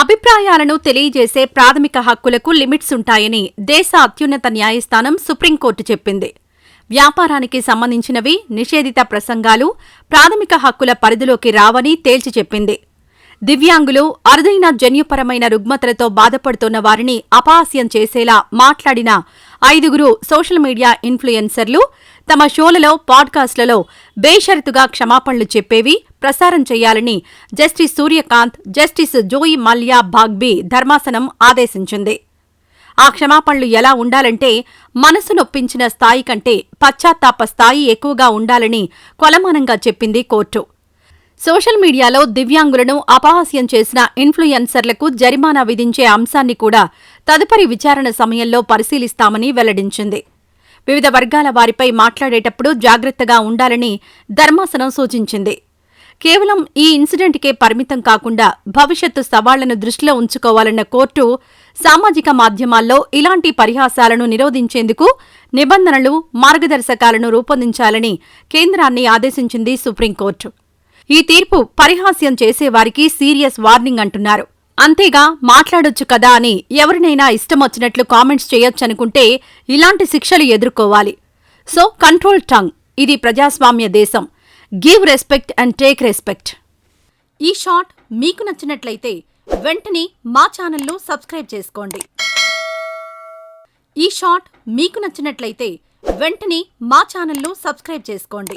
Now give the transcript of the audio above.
అభిప్రాయాలను తెలియజేసే ప్రాథమిక హక్కులకు లిమిట్స్ ఉంటాయని దేశ అత్యున్నత న్యాయస్థానం సుప్రీంకోర్టు చెప్పింది. వ్యాపారానికి సంబంధించినవి నిషేధిత ప్రసంగాలు ప్రాథమిక హక్కుల పరిధిలోకి రావని తేల్చి చెప్పింది. దివ్యాంగులు అరుదైన జన్యుపరమైన రుగ్మతలతో బాధపడుతున్న వారిని అపహాస్యం చేసేలా మాట్లాడిన ఐదుగురు సోషల్ మీడియా ఇన్ఫ్లుయెన్సర్లు తమ షోలలో పాడ్కాస్ట్లలో బేషరతుగా క్షమాపణలు చెప్పేవి ప్రసారం చేయాలని justice Surya Kant justice Joymalya Bagchi ధర్మాసనం ఆదేశించింది. ఆ క్షమాపణలు ఎలా ఉండాలంటే మనసు నొప్పించిన స్థాయి కంటే పశ్చాత్తాప స్థాయి ఎక్కువగా ఉండాలని కొలమానంగా చెప్పింది కోర్టు. సోషల్ మీడియాలో దివ్యాంగులను అపహాస్యం చేసిన ఇన్ఫ్లుయెన్సర్లకు జరిమానా విధించే అంశాన్ని కూడా తదుపరి విచారణ సమయంలో పరిశీలిస్తామని వెల్లడించింది. వివిధ వర్గాల వారిపై మాట్లాడేటప్పుడు జాగ్రత్తగా ఉండాలని ధర్మాసనం సూచించింది. కేవలం ఈ ఇన్సిడెంట్కే పరిమితం కాకుండా భవిష్యత్తు సవాళ్ళను దృష్టిలో ఉంచుకోవాలన్న కోర్టు సామాజిక మాధ్యమాల్లో ఇలాంటి పరిహాసాలను నిరోధించేందుకు నిబంధనలు మార్గదర్శకాలను రూపొందించాలని కేంద్రాన్ని ఆదేశించింది సుప్రీంకోర్టు. ఈ తీర్పు పరిహాస్యం చేసేవారికి సీరియస్ వార్నింగ్ అంటున్నారు. అంతేగా మాట్లాడొచ్చు కదా అని ఎవరినైనా ఇష్టమొచ్చినట్లు కామెంట్స్ చేయొచ్చనుకుంటే ఇలాంటి శిక్షలు ఎదుర్కోవాలి. సో కంట్రోల్ టంగ్ ఇది ప్రజాస్వామ్య దేశం. Give respect and take respect. ఈ షాట్ మీకు నచ్చినట్లయితే వెంటనే మా ఛానల్ను సబ్స్క్రైబ్ చేసుకోండి. ఈ షాట్ మీకు నచ్చినట్లయితే వెంటనే మా ఛానల్ను సబ్స్క్రైబ్ చేసుకోండి.